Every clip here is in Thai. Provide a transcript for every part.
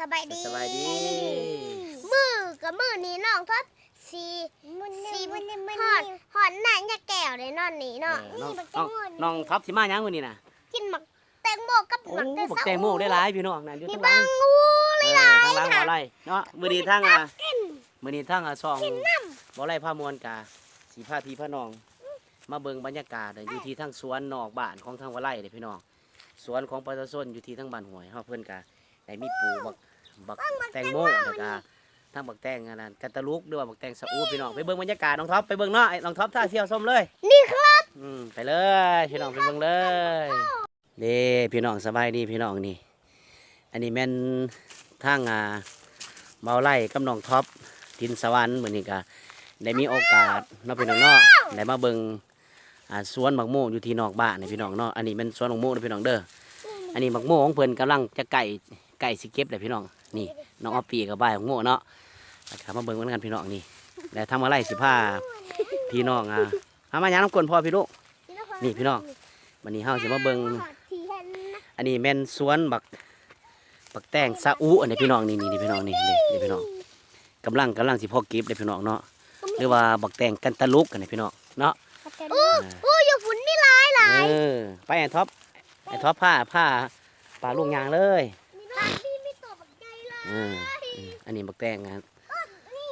สบายดีสบายดี มือกับมือนี้น้องทอดสีสีหอดหอดหน้าจะแก้วเลยนอนนี่เนาะเออน้องบักแตน้องงโมน้องท็อปสิมาหยังมื้อนี้น่ะกินหมักแตงโมกับโอ้หมักบักแตงโมได้หลายพี่น้องนั่นอยู่นี่ทางหลับางงงูเออทางหลังบ่ไรเนาะมื้อนี้ทางอะกินมื้อนี้ทางอะซองกินน้บ่ไรพามวลกาสิพาพี่พาน้อง มาเบิ่งบรรยากาศอยู่ที่ทางสวนนอกบ้านของทางวะไร่เด้พี่น้อง สวนของประชาชนอยู่ที่ทางบ้านห้วยเฮาเพิ่นกะได้มีปลูกบัก บักแตงโมแล้วก็ทางบักแตงอันนั้นกันตะลุกด้วยว่าบักแตงสะอูพี่น้องไปเบิ่งบรรยากาศน้องท็อปไปเบิ่งเนาะไอ้น้องท็อปท่าเที่ยวส้มเลยำนี่ครับอืมไปเลยพี่น้องไปเบิ่งเลยเด้พี่น้องสบายดีพี่น้องนี่ อันนี้แม่นทางอ่าเมาไล่กับน้องท็อปทินสวรรค์เหมือนนี้ก็ได้มีโอกาสเนาะพี่น้องเนาะได้มาเบิ่งอ่าสวนบักโมอยู่ที่นอกบ้านนี่พี่น้องเนาะอันนี้เป็นสวนบักโมเด้อพี่น้องเด้ออันนี้บักโมของเพิ่นกำลังจะไก่ไก่สิเก็บเลยพี่น้อง นี่น้องออฟปีกับบ้ายของโมเนาะนะครับมาเบิ่งกันพี่น้องนี่แล้วทำอะไรสิพาพี่น้องอะเอามาหยังน้ำกลนพ่อพี่ลูกนี่พี่น้องวันนี้เฮาสิมาเบิ่งที่เห็นนะอันนี้แม่นสวนบักบักแตงซาอูอันนี้พี่น้องนี่นี่นี่พี่น้องนี่นี่นี่พี่น้องกำลังกำลังสิพอเก็บเลยพี่น้องเนาะหรือว่าบักแตงกันตะลุกอันนี้พี่น้องเนาะโอ้โอ้อยู่ฝุ่นนี่หลายหลายเออไปไอ้ท็อปไอ้ท็อปผ้าผ้าปลาลูกยางเลยมีหลายที่มีตัวบักใหญ่เลย เอันนี้บักแตงนะ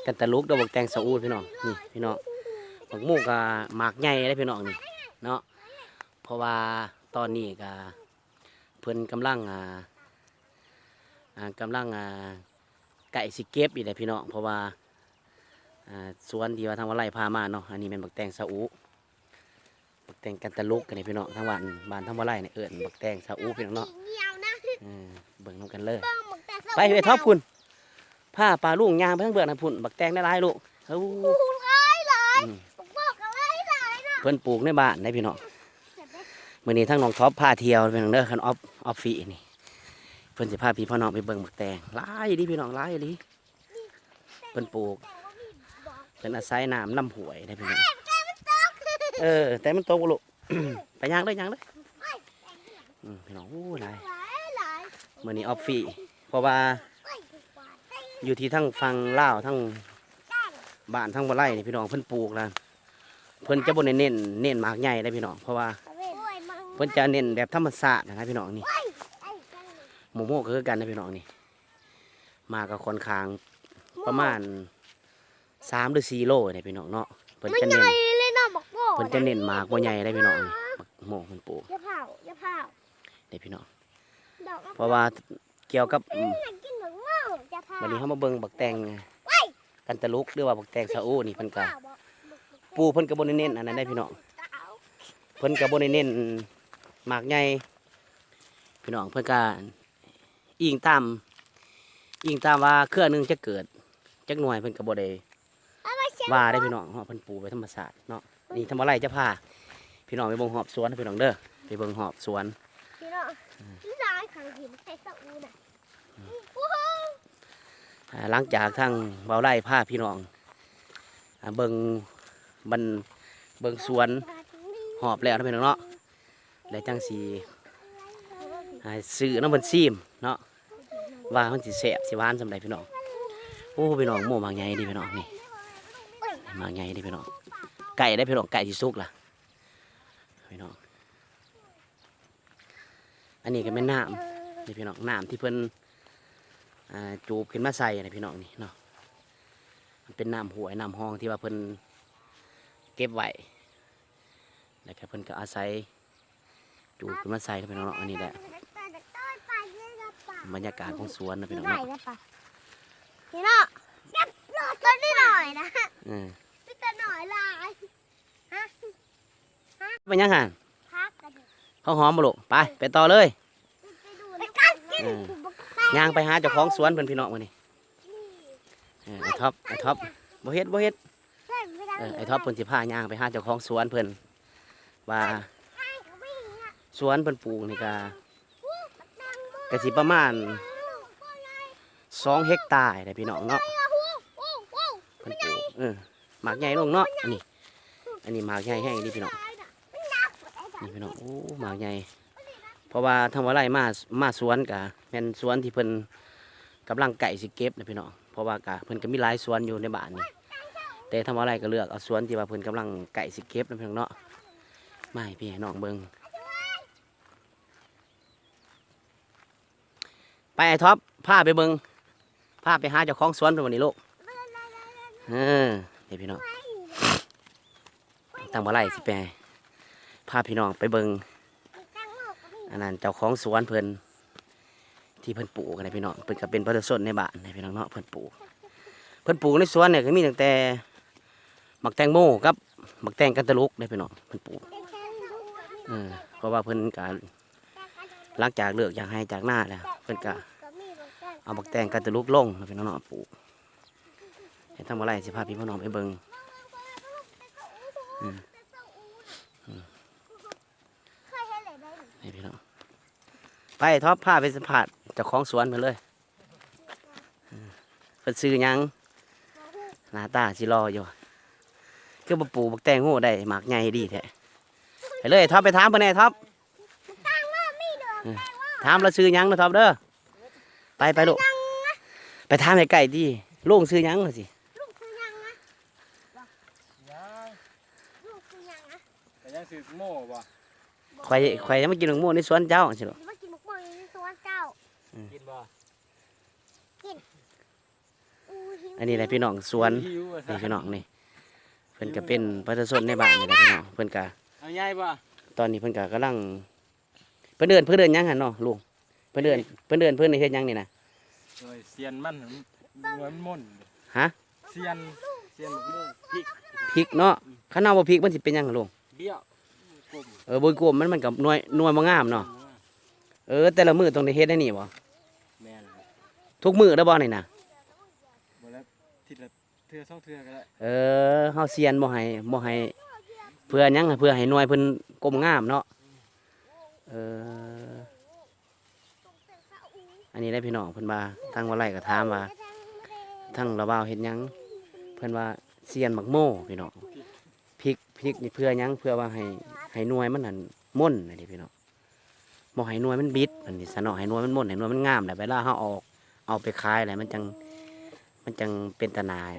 กันตะลุกด้อบักแตงซาอูพี่น้องนี่พี่น้องบักมูกกับหมากใหญ่เลยพี่น้องนี่เนาะเพราะว่าตอนนี้ก็เพิ่นกำลังอ่าอ่ากำลังอ่าไก่สิเก็บอีกเลยพี่น้องเพราะว่าอ่าสวนที่ว่าทางวันไร่พามาเนาะอันนี้เป็นบักแตงซาอุบักแตงกันตะลุกกันนี่พี่น้องทางวันบ้านทางวันไร่เนี่ยเอิญบักแตงซาอุพี่น้องเนาะ ออเบิ่งน้ำกันเลยต้องบักแตงไปไปท็อปคุณผ้าปลาลูกยางไปทั้งเบือกนะพุ่นบักแตงได้หลายลูกเอ้าอู้หลายหลายอืมบอกกันหลายหลายนะเพิ่นปลูกในบ้านได้พี่น้องมื้อนี้ทั้งน้องท็อปพาเที่ยวเป็นเด้อคันออฟออฟฟีนี่เพิ่นสิพาพี่พ่อน้องไปเบิ่งบักแตงหลายดีพี่น้องหลายดีเพิ่นปลูกเป็นอาศัยน้ำลำหวยได้พี่น้องเออ แต่มันโตกว่าลูกไปย่างเลยย่างเลยอืมพี่น้องโอ้หลายหลายหลาย มื่อนี้ออฟฟี่เพราะว่าอยู่ที่ทั้งฟังเล่าวทั้งบ้านทั้งบ่ไร่นี่พี่น้องเพิ่นปลูกแล้วเพิ่นจะบ่เน้นเน้นเน้นหมากใหญ่ได้พี่น้องเพราะว่าเพิ่นจะเน้นแบบธรรมชาตินะครับพี่น้องนี่หมูโมกก็คือกันนะพี่น้องนี่มากับคนคางประมาณสามหรือสี่โลเนี่ยพี่น้องเนาะเพิ่นมันจะใหเน้นญ่เลยเนาะบอกโก้เพิ่นจะเน้นหมากบ่ใหญ่ได้พี่น้องนี่บักโมกเพิ่นปลูกอย่าเผาอย่าเผาได้พี่น้องดอก เพราะว่าเกี่ยวกับอืมอยากกินเหมือนเมาอย่าเผาวันนี้เขามาเบิ่งบักแตงกันตะลุกหรือว่าบักแตงซาอูนี่เพิ่นก็ปูเพิ่นก็บ่ได้เน้นอันนั้นได้พี่น้องเพิ่นก็บ่ได้เน้นหมากใหญ่พี่น้องเพิ่นก็อิงตามอิงตามว่าเครือหนึงจะเกิดจักหน่วยเพิ่นก็บ่ได้ว่าได้พี่น้องเพราะเพิ่นปลูกไว้ธรรมชาติเนาะนี่ทำอะไรจะพาพี่น้องไปเบิ่งหอบสวนนะพี่น้องเด้อไปเบิ่งหอบสวน พี่น้องพี่น้องขังหินใส่สะอูน่ะวู้ฮู้ อ่า หลังจากทั้งเบาไร่ผ้าพี่น้องเบิงบันเบิงสวนหอบแล้วนะพี่น้องเนาะแล้วจังสีอ่าซื้อน้ำมันซีมเนาะว่ามันสิแสบสิหวานสำหรับพี่น้องโอ้พี่น้องโม่มากใหญ่ดิพี่น้องนี่มากใหญ่ดิพี่น้องไก่ได้พี่น้องไก่ที่สุกล่ะพี่น้องอันนี้ก็เป็นน้ำนี่พี่น้องน้ำที่เพิ่น จูบขึ้นมาใส่นะพี่น้องนี่เนาะมันเป็นน้ำหวยน้ำห้องที่ว่าเพิ่นเก็บไว้แล้วก็เพิ่นก็อาศัยจูบขึ้นมาใส่นะพี่น้องเนาะอันนี้แหละบรรยากาศของสวนนะพี่น้องได้เนาะแล้วปะพี่น้องยับรอต้นนิดหน่อยนะอืมพี่ต้นหน่อยลายฮะเป็นยังไงพักกันข้าวหอมบ่ลูกไปไปต่อเลยไปดูไปกันกินอืม ย่างไปหาเจ้าของสวนเพิ่นพี่น้องมื้อนี้เออไอ้ท็อปไอ้ท็อปบ่เฮ็ดบ่เฮ็ดไอ้ท็อปเพิ่นสิพาย่างไปหาเจ้าของสวนเพิ่นว่าสวนเพิ่นปลูกนี่ก็ก็สิประมาณ2เฮกตาร์ได้พี่น้องเนาะเพิ่นปลูกเออหมากใหญ่ลงเนาะอันนี้ อันนี้หมากใหญ่แห้งนี่พี่น้องนี่พี่น้องโอ้หมากใหญ่ เพราะว่าทางว่าไรมามาสวนกะแม่นสวนที่เพิ่นกำลังไก่สิเก็บนะพี่น้องเพราะว่ากะเพิ่นก็มีหลายสวนอยู่ในบ้านนี่แต่ทำอะไรก็เลือกเอาสวนที่ว่าเพิ่นกำลังไก่สิเก็บนะพี่น้องเนาะไม่พี่น้องเบิ่งไปไอ้ท็อปพาไปเบิ่งพาไปหาเจ้าของสวนเพิ่นวันนี้ลูกเออเดี๋ยวพี่น้องตั้งบ่ไรสิไปพาพี่น้องไปเบิง้ง อันนั้นเจ้าของสวนเพิ่นที่เพิ่นปลูกกันนะพี่น้องเพิ่นก็เป็นประชาชนในบ้านนะพี่น้องเนาะเพิ่นปลูกเพิ่นปลูกในสวนเนี่ยก็มีตั้งแต่หมักแตงโมกับหมักแตงกันตะลุกนะพี่น้องเพิ่นปลูกเออเพราะว่าเพิ่นก็หลังจากเลิกอยากให้จากหน้าแล้วเพิ่นก็เอาหมักแตงกันตะลุกลงนะพี่น้องเนาะปลูกให้ทำอะไรสิพาพี่พ่อน้องไปเบิ่งเคยเห็นเลย ได้ให้พี่น้องไปท็อปพาไปสัมผัสเจ้าของสวนเพิ่นเลยเออเพิ่นซื้อหยังหน้าตาสิรออยู่คือบ่ปลูกบักแตงโหได้หมากใหญ่ดีแท้ไปเลยท็อปไปถามเพิ่นแหน่ท็อปตั้งว่ามีดอกถามแล้วซื้อหยังนะท็อปเด้อไปไปลูกไปถามให้ไก่ดีลุงซื้อหยังล่ะสิลูกคือยังนะ ยัง ลูกคือยังนะ แต่ยังสืบโม่บ่ ข่อยข่อยยังมากินหมกม่วงในสวนเจ้าสิลูกมากินหมกม่วงในสวนเจ้ากินบ่อู้หิวอันนี้แหละพี่น้องสวนหิวอะนี่พี่น้องนี่เพิ่นก็เป็นประชาชนในบ้านนี่แหละพี่น้องเพิ่นก็เอาใหญ่บ่ตอนนี้เพิ่นก็กำลังเพิ่นเดินเพิ่นเดินหยังหั่นเนาะลุงเพิ่นเดินเพิ่นเดินเพิ่นเฮ็ดหยังนี่นะโดยเซียนมันมันมันม่นฮะเซียนเซียนหมกโม่พริกพริกเนาะคันเอาบ่พริกมันสิเป็นหยังหั่นลุงเบี้ยวกลม เออบ่กลมมันมันก็หน่วยหน่วยบ่งามเนาะเออ แต่ละมื้อต้องได้เฮ็ดได้นี่บ่แม่นครับทุกมื้อได้อบ่นี่นะบ่แล้วทิศละเทื่อสองเทื่อก็ได้เออเฮาเซียนบ่ให้บ่ให้เพื่อหยังเพื่อให้หน่วยเพิ่นกลมงามเนาะเอออันนี้ได้พี่น้องเพิ่นว่าทางว่าไร่ก็ถามว่าทางระบ่าวเฮ็ดหยังเพิ่นว่าเซียนหมักโม่พี่น้อง พริกพริกนี่เพื่อหยังเพื่อว่าให้ให้หน่วยมันนั่นม่นนะนี่พี่น้องบ่ให้หน่วยมันบิดอันนี้ซะเนาะให้หน่วยมันม่นให้หน่วยมันงามแล้วเวลาเฮาออก เอาไปขายแล้วมันจังมันจังเป็นตะนาย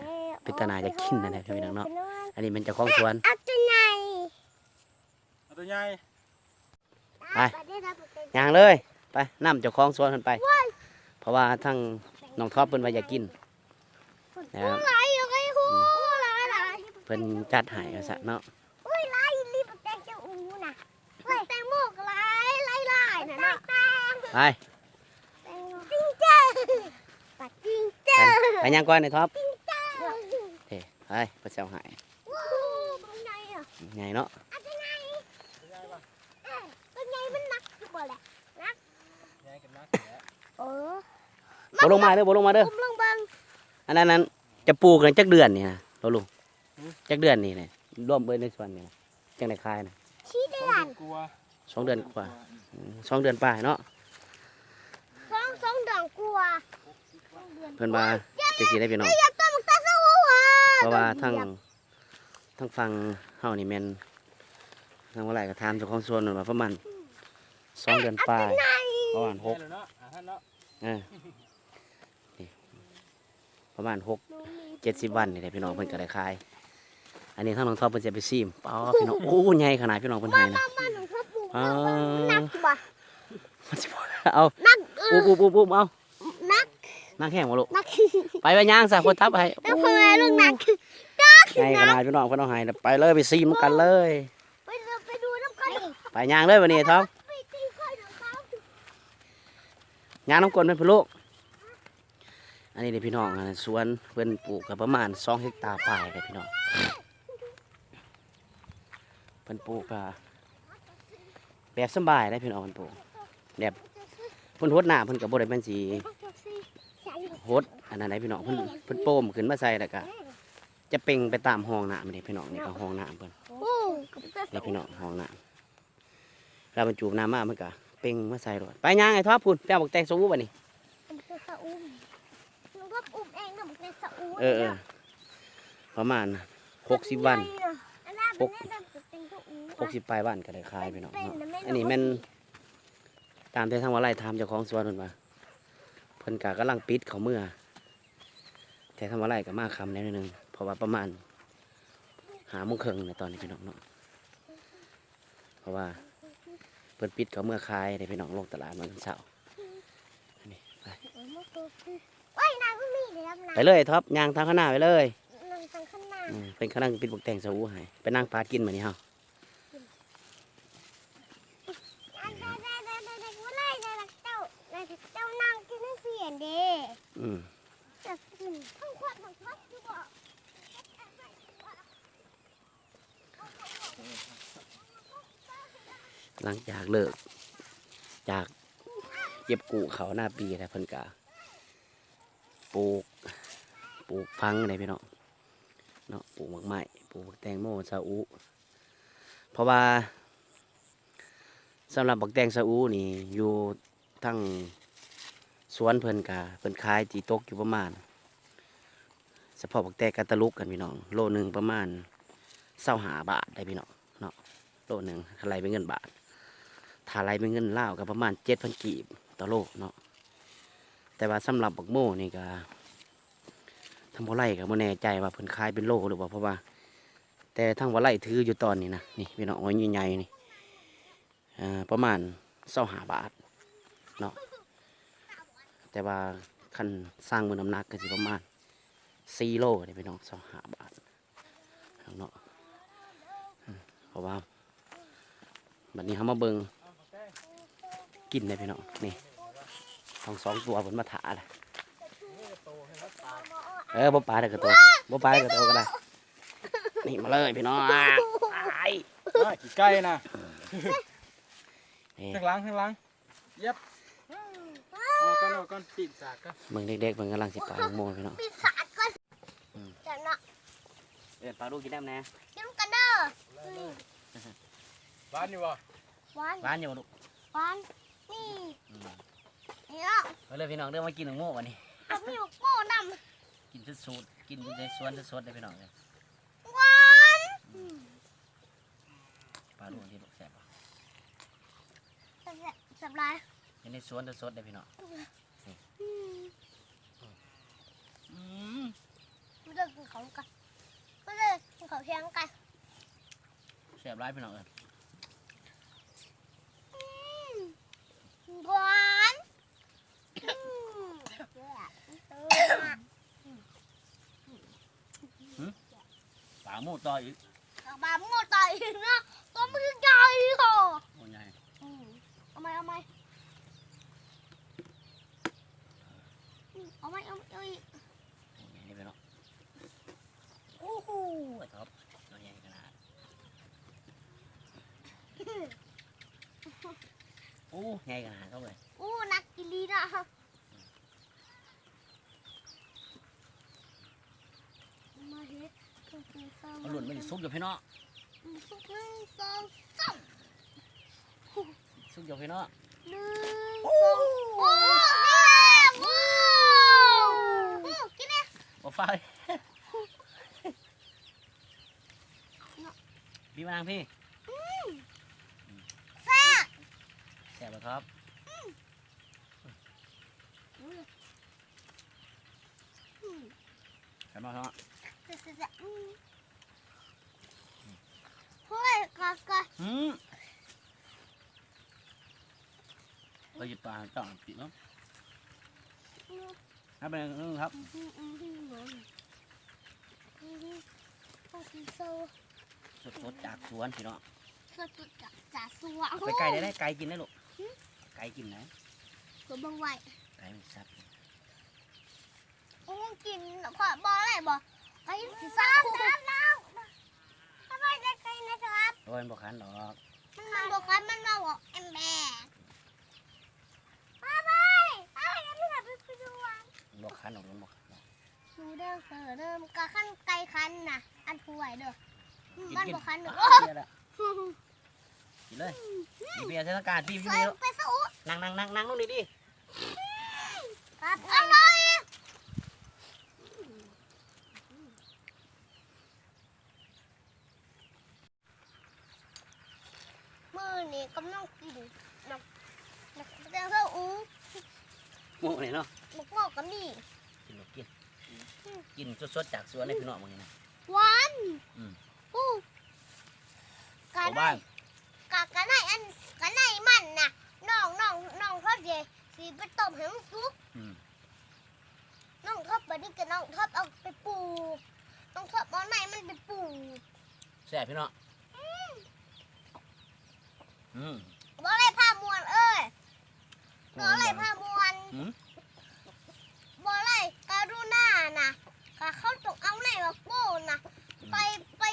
เป็นตาหนาจะกินนั่นแหละพี่น้องเนาะอันนี้เป็นเจ้าของสวน เอาตัวไหนเอาตัวใหญ่ไป ย่างเลยไปนํเจ้าของสวนเพิ่นไป เพราะว่าทั้งน้องท็อปเพิ่นว่าอยากกินนะครับ ไหลอยู่ไอ้หูไหลไหล เพิ่นจัดให้เอาซะเนาะอุ้ยไหลรีบแตงจะอูน่ะไหลแตงโมกไหลไหลไหลน่ะเนาะไปจริงเจ้าปัดจริงเจ้าไปย่างก่อนไอ้ท็อปเจ้าเอ้ไปไปเซาใหายว้าวตรงไหนอะไงเนาะเอาตัวไหนเอ้ยตัวไหนมันหนักอยู่บ่แหละใหญ่กันนักแหละเออบ่ลงมาเด้อบ่ลงมาเด้ออุ้มลงเบังอันนั้นนั้นจะปลูกกันจักเดือนนี่นะเราลุง จักเดือนนี่นะร่วมเบิดในสวนนี่นะจังได้ขายนะชี้สเดืองอเดือนนกลัวสองเดือนกว่าอืมสองเดือนป่ายเนาะสองสองเดือนกลัวเพิ่นว่าจะสิได้พี่น้องอย่าต้มตาสู้ว่ะเพราะว่าทั้งทั้งฟังเฮานี่แม่นทางว่าไรก็ถามเจ้าของสวนนั่นว่าประมาณสองเดือนปลายประมาณหกแม่นแล้วเนาะอาหารเนาะเออนี่ประมาณหกเจ็ดสิบวันนี่แหละพี่น้องเพิ่นก็ได้ขาย อันนี้ทั้งน้องทอปเพิ่นจะไปซีมป้าพี่น้องโอ้ใหญ่ขนาดพี่น้องเพิ่นให้นะบ้านของพ่อปู่อ๋อหนักบ่มันสิบ่เอาหนักเอปุ๊อบปุ๊บปุ๊บปุ๊บเอาหนักนั่งแห้งบ่ลูกหนักไปไปย่างซะคนทับให้แล้วพ่อแม่ลูกหนักใหญ่ขนาดพี่น้องเพิ่นเอาให้น่ะไปเลยไปซีมกันเลยไปดูไปดูน้ำกันไปย่างเลยวันนี้ทอปไปตีค่อยน้ำเขางานน้ำกลนเป็นพนลูกอันนี้เด็พี่น้องอันนั้นสวนเพิ่นปลูกกับประมาณสองเฮกตาร์ปลายเลยพี่น้องเพิ่นปลูกอะแบบสำบายเลยพี่น้องเพิ่นปลูกแบบเพิ่นหดหน้าเพิ่นกับ่ได้เป็นสีหดอันนั้นไหนพี่น้องเพิ่นเพิ่นโป้มขึ้นมาใส่แล้วก็จะเป่งไปตามห้องน้ำนี่พี่น้องนี่ก็ห้องน้ำเพิ่นโอ้กับตานี่พี่น้องห้องน้ำเราบรรจุน้ำมามันก็เป่งมาใส่รถไปย่างไอ้ทอดพุ่นแป้วบอกแตงสูบบ่นี่สะอุ้มน้องก็อุ้มเองนะบอกในสะอุ้มเออเออประมาณหกสิบวันหก หกสิบปลายวันก็ได้ขายพี่น้องเนาะอันนี้แมันตามที่ทางว่าไร่ทำเจ้าของสวนนั่นมาเพิ่นกากำลังปิดเขาเมื่อแต่ทำอะไรก็มาคำแล้วนิดนึงเพราะว่าประมาณหาโมงครึ่งในตอนนี้พี่น้องเนาะเพราะว่าเพิ่นปิดเขาเมื่อคายในพี่น้องลงตลาดมันเสาร์อันนี้ไปโอ้ยนางก็มีเลยครับนางไปเลยท็อปยางทางข้างหน้าไปเลยนางทางข้างหน้าอืมเป็นข้างนั่งปิดบกแตงสะอูให้ไปนั่งปาดกินมานี่เฮา อันได้ได้ได้ได้ได้ว่าไล่ได้เจ้าได้เจ้านางกินให้เปลี่ยนเด้ อืม จะกินทั้งควันทั้งพัดอยู่บ่ หลังจากเลิก จากเก็บกูเขา หน้าปีแล้วเพิ่นกะปลูกปลูกฟังอะไรพี่น้องเนาะปลูกหมากไม้ปลูกแตงโมซาอูเพราะว่าสำหรับบักแตงซาอูนี่อยู่ทั้งสวนเพิ่นกะเพิ่นขายจีตกอยู่ประมาณเฉพาะบักแตงกะตะลุกกันพี่น้องโลหนึ่งประมาณเศร้าหาบาทได้พี่น้องเนาะโลหนึ่งอะไรเป็นเงินบาทถ้าไรเป็นเงินเล่าวก็ประมาณเจ็ดพันกีบ ต่อโลเนาะแต่ว่าสำหรับบักโม่นี่ก็ทำบ่ไรก็บ่แน่ใจว่าเพิ่นขายเป็นโลหรือเปล่าเพราะว่า แต่ทั้งว่าไรถืออยู่ตอนนี้นะนี่พี่น้องอ้อยใหญ่ๆนี่ประมาณเศร้าหาบาทเนาะแต่ว่าคันสร้างมือน้ำหนักก็สิประมาณสี่โลนี่พี่น้องเศร้าหาบาทเนาะเพราะว่าแบัดนี้เขามาเบิงกินเลยพี่น้องนี่ ท้องสองตัวผลมาถาเลยเออบ่ปลาได้กระตัวบ่ปลาได้กระตัวก็ได้นี่มาเลยพี่น้องไปน่าขี้ไก่นะนี่ข้างหลังข้างหลังเย็บออกก่อนออกก่อนปีกสากกันเมืองเด็กๆเมืองกำลังสิปลาโมพี่น้องปีศาจก่อนอืมเดี๋ยวเนาะเออปลาลูกกินได้ไหมกินกันเด้อบ้านอยู่บ่หวานร้านอยู่ลูกหวานนี่อืม นี่เนาะมาเลยพี่น้องเริ่มมากินหนึ่งโม่วันนี้ก็มีลูกโม่นกินสูตรๆกินในสวนสดๆเลยพี่น้องเลยำหวานปลาลูกที่ลูกแซ่บปะสับสับลายกินในสวนสดๆเลยพี่น้องอืมอืมไม่ได้กินของกันไม่ได้กินของเพียงกันแซ่บร้ายพี่น้องเอออืมหวานอื มปลาโม่ต่ออีกกับบาโม่ต่อยเนาะตัวมันใหญ่เหรอโอ้ยใหญ่อืม มันหลุดมันซุกอยู่พี่น้องสุกหนึ่งสองสามซุกอยู่พี่น้องหนึ่งสองโอ้ยว้าวอู้กินเนี่ยบ่ฟ้าเลยพี่มานั่งพี่แซ่บแซ่บบ่ครับอืมแซ่บบ่ครับ แซ่บแซ่บแซ่บอืมเฮ้ยกากา อืมเราหยิบปลาจ่อปิดเนาะครับเป็นนึงครับอืมอืมอืมอืมอืมต้องกินโซ่สดจากสวนพี่น้องสดจุดจากสวงไปไก่ได้ได้ไก่กินได้ลูกไก่กินไหนตัวบังไหวไก่มันซับโอ้กินพอบออะไรบอไอ้สามน้ำน้ำทำไมได้ไกลนะครับ อ้ยมันบ่คันหรอกมันบอกว่ามันมาบอกแอมแบกป้าไปป้าไปยังไม่ได้ไปดูวันมันบ่คันหรอกมันบ่คันหรอกหนูเดิมเสือเดิมกะขั้นไกลคันน่ะ อันผู้ไหวเด้อมกินบ้านบอกคันเด้อเบียร์ละกินเลยกินเบียร์เทศกาลพี่พี่เดียวนั่งนั่งนั่งนั่งนู่นนี่ดิครับอร่อยมือนี่กำลังกินนักนักเจ้าอู้ โม่เนี่ยเนาะ อื งอกกับนี่ กินลูกกิน กินสดๆจากสวนเลยพี่น้องมึงนี่นะหวานอืมอู้กะเอาไนบ้างกะกะไนอันกะไนมันน่ะน้องน้องน้องเขาสิสิไปต้มให้มันสุกอืมน้องทบบัดนี้ก็น้องทบเอาไปปลูกน้องทบเอาไหนมันไปปลูกแซ่บพี่น้องอืม บ่อะไรผ้ามวนเอ้ยบ่อะไรผ้ามวนอืม บ่อะไรการุณาน่ะ กะเขาต้องเอาไหนมาโป้น่ะไปไป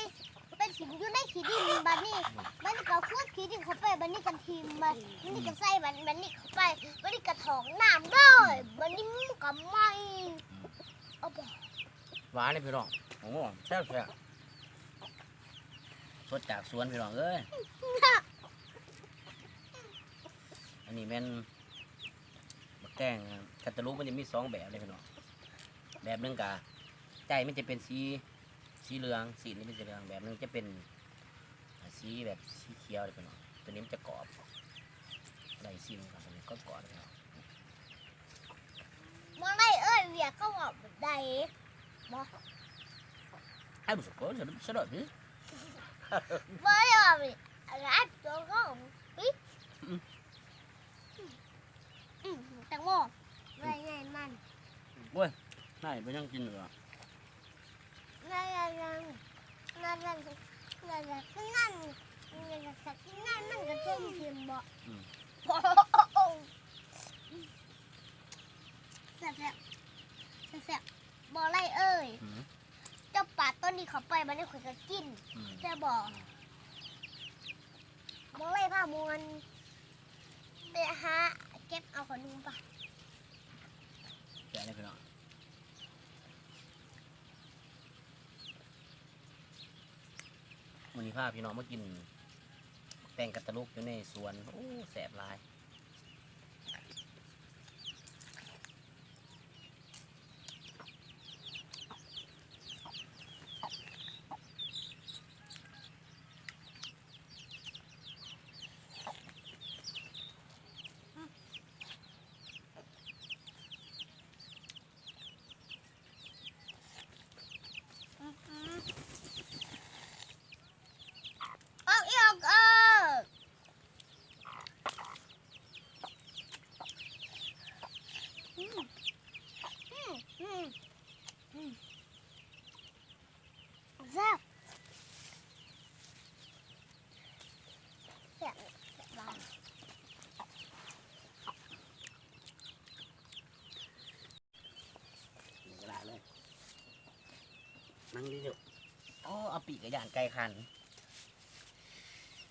ไปถิมอยู่ในขี้ดินบัดนี้บัดนี้ก็พูดขี้ดินเข้าไปบัดนี้ก็ทิมบัดนี้ก็ใส่บัดบัดนี้เข้าไปบัดนี้ก็ถองน้ำด้วยบัดนี้มันก็ไหม่เอาบ่หวานเลยพี่น้องโอ้โหแซ่บแซ่บสดจากสวนพี่น้องเอ้ยอันนี้แม่นบักแกงคัตตาลูมันจะมีสองแบบเลยพี่น้องแบบหนึงกะ ใจมันจะเป็นสีสีเหลืองสีนี้เป็นสีเหลืองแบบนึงจะเป็นสีแบบสีเขียวเลยพี่นอตัวนี้มันจะกรอบไรซิมกับมันก็กรอบเลยพี่น้องมองไรเอ้ยเวียก็บอบได้มองไอ้บุษกรจะสะดุดดิพี่ได้บอกเลยรักตัวก็อุ้ยแตงโมไม่ใช่มันโว้ยนายไปยังกินเหรอ บแซ่บแซ่บบ่ไรเอ้ย เจ้าป่าต้นนี้เขาไปมันได้ข่อยก็กินอืมแต่บ่บ่ไรผ้ามวนไปหาเก็บเอาขนมป่ะแกะเลยพี่น้อ งวันนี้พาพี่น้องมากิน แตงกัตตะลุกอยู่ในสวน โอ้แสบหลาย ออกอีกเอออืมอืมอืมอืมแซ่บแซ่บแซ่บหลาย นี่ก็ได้เลย นั่งดิเถอะโอ้เอาปีกกระยานไก่คัน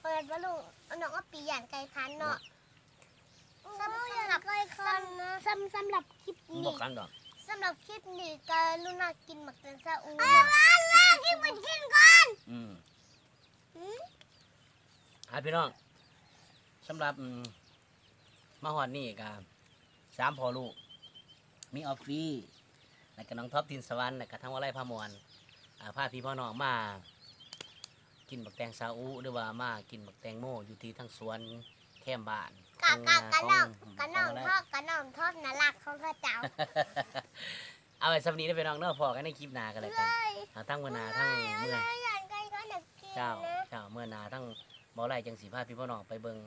เปิดว่าลูกเอาน้องเอาปีหยานไก่คันเนาะสำสำหรับไก่คันนะสำสำหรับคลิปมึงบนี้อกคันดอกสำหรับคลิปนี้ก็ลูน่ากินหมักเตนซาอูไอ้บ้านล่ะกินมันกินก่อนอืมอืมอะพี่น้องสำหรับอืมมาหอดนี่กับสามพอลูก มีออฟฟี่แล้วก็น้องท็อปทินสวรรค์แล้วก็ทั้งวาไลพามวนอ่า พาพี่พ่อน้องมา กินบักแตงซาอุหรือว่ามากินบักแตงโมอยู่ที่ทั้งสวนแคมบ้านกะกะกะน้องขกะน้องขทอดกะน้องทอดน่ารักของข้าเจ้า เอาไปสำนีได้ไปน้องเนาะพอกันในคลิปหน้ากันเลยกันอ่าทั้งมื่อหนาทั้งเมื่อหยานไก่ก็อยากกินเจ้านะเจ้าเมื่อหนาทั้งบ่อไรจังสีพาพี่พ่อน้องไปเบิ่ง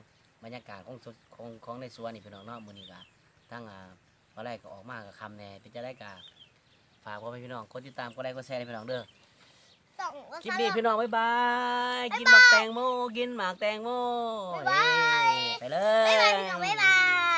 บรรยากาศของสุดของของในสวนนี่พี่น้องเนาะมื้อนี้ก็ทั้งอ่าบ่อไรก็ออกมากับคำแหน่เป็นจะได้กะฝากพ่อแม่พี่น้องกดติดตามกดไลค์กดแชร์ให้พี่น้องเด้อ ส่งว่าคลิปนี้พี่น้องบ๊ายบาย กินหมากแตงโม กินหมากแตงโมบ๊ายบายเย้ไปเลย บ๊ายบายพี่น้องบ๊ายบาย